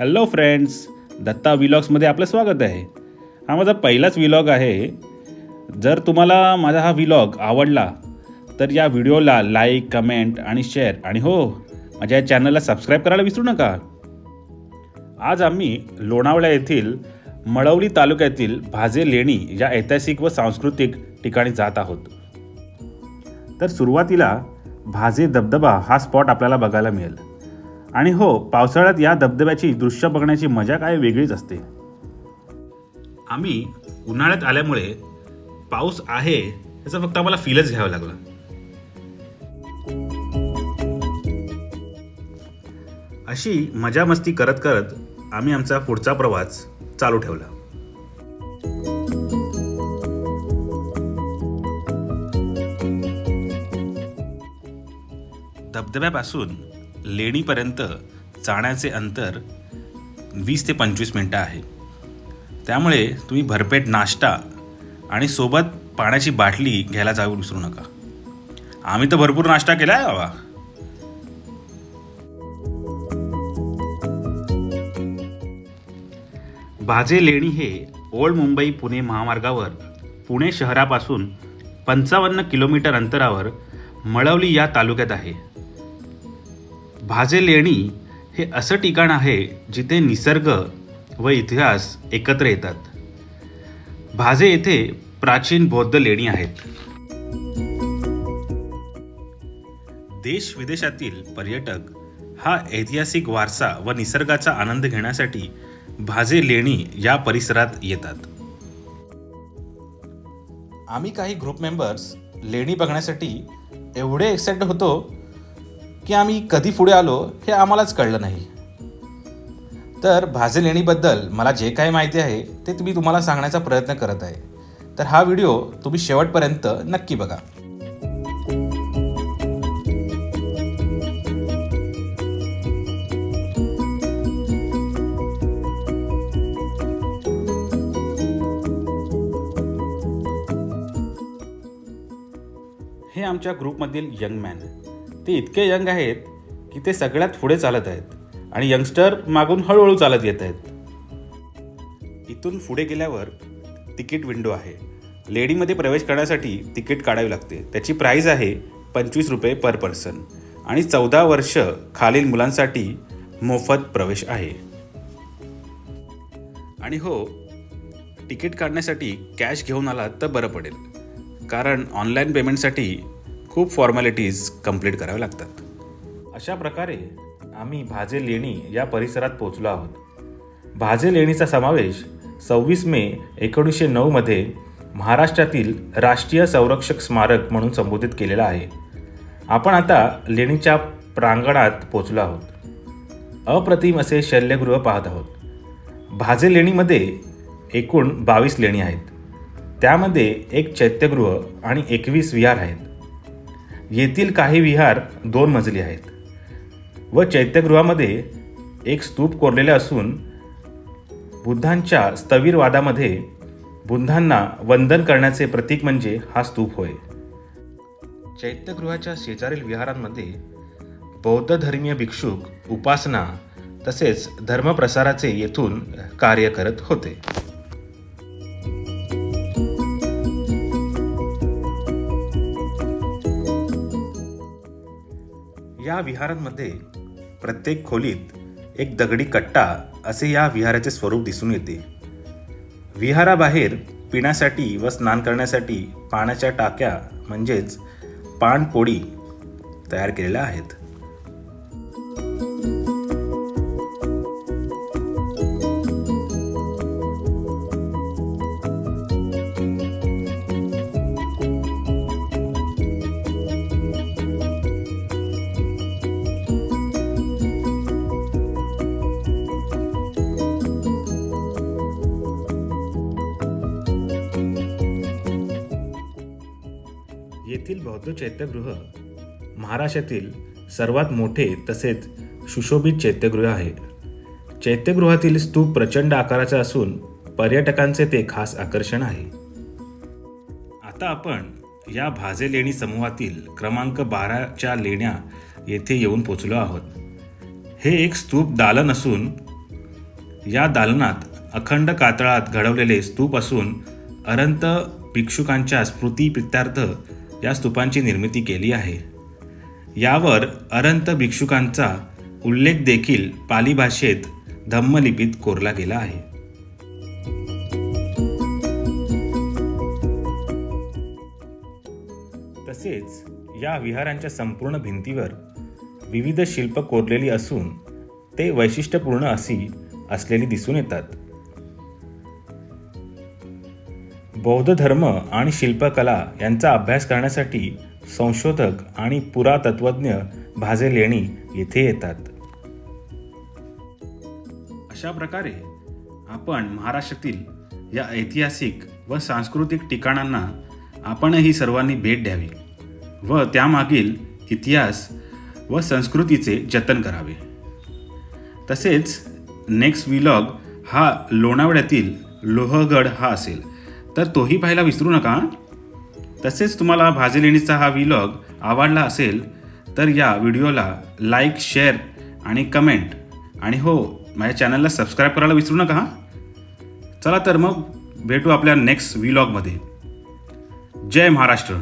Hello friends Datta विलॉग्समध्ये आपलं स्वागत आहे. हा माझा पहिलाच विलॉग आहे. जर तुम्हाला माझा हा विलॉग आवडला तर या व्हिडिओला लाईक कमेंट आणि शेअर आणि हो माझ्या या चॅनलला सबस्क्राईब करायला विसरू नका. आज आम्ही लोणावळा येथील मळवली तालुक्यातील भाजे लेणी या ऐतिहासिक व सांस्कृतिक ठिकाणी जात आहोत. तर सुरुवातीला भाजे धबधबा हा स्पॉट आपल्याला बघायला मिळेल. आणि हो पावसाळ्यात या धबधब्याची दृश्य बघण्याची मजा काय वेगळीच असते. आम्ही उन्हाळ्यात आल्यामुळे पाऊस आहे याचा फक्त आम्हाला फीलच घ्यावा लागला. अशी मजा मस्ती करत करत आम्ही आमचा पुढचा प्रवास चालू ठेवला. धबधब्यापासून लेणीपर्यंत जाण्याचे अंतर वीस ते पंचवीस मिनटं आहे. त्यामुळे तुम्ही भरपेट नाश्ता आणि सोबत पाण्याची बाटली घ्यायला जाऊ विसरू नका. आम्ही तर भरपूर नाश्ता केला आहे बाबा. भाजे लेणी हे ओल्ड मुंबई पुणे महामार्गावर पुणे शहरापासून पंचावन्न किलोमीटर अंतरावर मळवली या तालुक्यात आहे. भाजे लेणी हे असं ठिकाण आहे जिथे निसर्ग व इतिहास एकत्र येतात. भाजे येथे प्राचीन बौद्ध लेणी आहेत. देश विदेशातील पर्यटक हा ऐतिहासिक वारसा व निसर्गाचा आनंद घेण्यासाठी भाजे लेणी या परिसरात येतात. आम्ही काही ग्रुप मेंबर्स लेणी बघण्यासाठी एवढे एक्साइटेड होतो की आम्ही कधी पुढे आलो हे आम्हालाच कळलं नाही. तर भाजे लेणीबद्दल मला जे काही माहिती आहे ते तुम्ही तुम्हाला सांगण्याचा प्रयत्न करत आहे. तर हा व्हिडिओ तुम्ही शेवटपर्यंत नक्की बघा. हे आमच्या ग्रुपमधील यंग मॅन. ते इतके यंग आहेत की ते सगळ्यात पुढे चालत आहेत आणि यंगस्टर मागून हळूहळू चालत येत आहेत. इथून पुढे गेल्यावर तिकीट विंडो आहे. लेडीमध्ये प्रवेश करण्यासाठी तिकीट काढावी लागते. त्याची प्राईज आहे पंचवीस रुपये पर पर्सन आणि चौदा वर्ष खालील मुलांसाठी मोफत प्रवेश आहे. आणि हो तिकीट काढण्यासाठी कॅश घेऊन आलात तर बरं पडेल. कारण ऑनलाईन पेमेंटसाठी खूप फॉर्मॅलिटीज कंप्लीट कराव्या लागतात. अशा प्रकारे आम्ही भाजे लेणी या परिसरात पोचलो आहोत. भाजे लेणीचा समावेश सव्वीस मे एकोणीसशे नऊमध्ये महाराष्ट्रातील राष्ट्रीय संरक्षक स्मारक म्हणून संबोधित केलेला आहे. आपण आता लेणीच्या प्रांगणात पोचलो आहोत. अप्रतिम असे शल्यगृह पाहत आहोत. भाजे लेणीमध्ये एकूण बावीस लेणी आहेत. त्यामध्ये एक चैत्यगृह आणि एकवीस विहार आहेत. येथील काही विहार दोन मजली आहेत व चैत्यगृहामध्ये एक स्तूप कोरलेले असून बुद्धांच्या स्थवीरवादामध्ये बुद्धांना वंदन करण्याचे प्रतीक म्हणजे हा स्तूप होय. चैत्यगृहाच्या शेजारील विहारांमध्ये बौद्ध धर्मीय भिक्षुक उपासना तसेच धर्मप्रसाराचे येथून कार्य करत होते. या विहारांमध्ये प्रत्येक खोलीत एक दगडी कट्टा असे या विहाराचे स्वरूप दिसून येते. विहाराबाहेर पिण्यासाठी व स्नान करण्यासाठी पाण्याच्या टाक्या म्हणजेच पाणपोळी तयार केलेल्या आहेत. येथील बौद्ध चैत्यगृह. महाराष्ट्रातील सर्वात मोठे तसेच सुशोभित चैत्यगृह आहे. चैत्यगृहातील स्तूप प्रचंड आकाराचा असून पर्यटकांचे ते खास आकर्षण आहे. आता आपण या भाजे लेणी समूहातील क्रमांक बाराच्या लेण्या येथे येऊन पोचलो आहोत. हे एक स्तूप दालन असून या दालनात अखंड कातळात घडवलेले स्तूप असून अनंत भिक्षुकांच्या स्मृती प्रित्यार्थ या स्तूपांची निर्मिती केली आहे. यावर अरंत भिक्षुकांचा उल्लेख देखील पाली भाषेत धम्मलिपीत कोरला गेला आहे. तसेच या विहारांच्या संपूर्ण भिंतीवर विविध शिल्प कोरलेली असून ते वैशिष्ट्यपूर्ण अशी असलेली दिसून येतात. बौद्ध धर्म आणि शिल्पकला यांचा अभ्यास करण्यासाठी संशोधक आणि पुरातत्वज्ञ भाजे लेणी येथे येतात. अशा प्रकारे आपण महाराष्ट्रातील या ऐतिहासिक व सांस्कृतिक ठिकाणांना आपणही सर्वांनी भेट द्यावी व त्यामागील इतिहास व संस्कृतीचे जतन करावे. तसेच नेक्स्ट विलॉग हा लोणावळ्यातील लोहगड हा असेल. तर तोही पाहायला विसरू नका. तसेच तुम्हाला भाजीलेणीचा हा विलॉग आवडला असेल तर या व्हिडिओला लाईक शेअर आणि कमेंट आणि हो माझ्या चॅनलला सबस्क्राईब करायला विसरू नका. चला तर मग भेटू आपल्या नेक्स्ट व्हिलॉगमध्ये. जय महाराष्ट्र.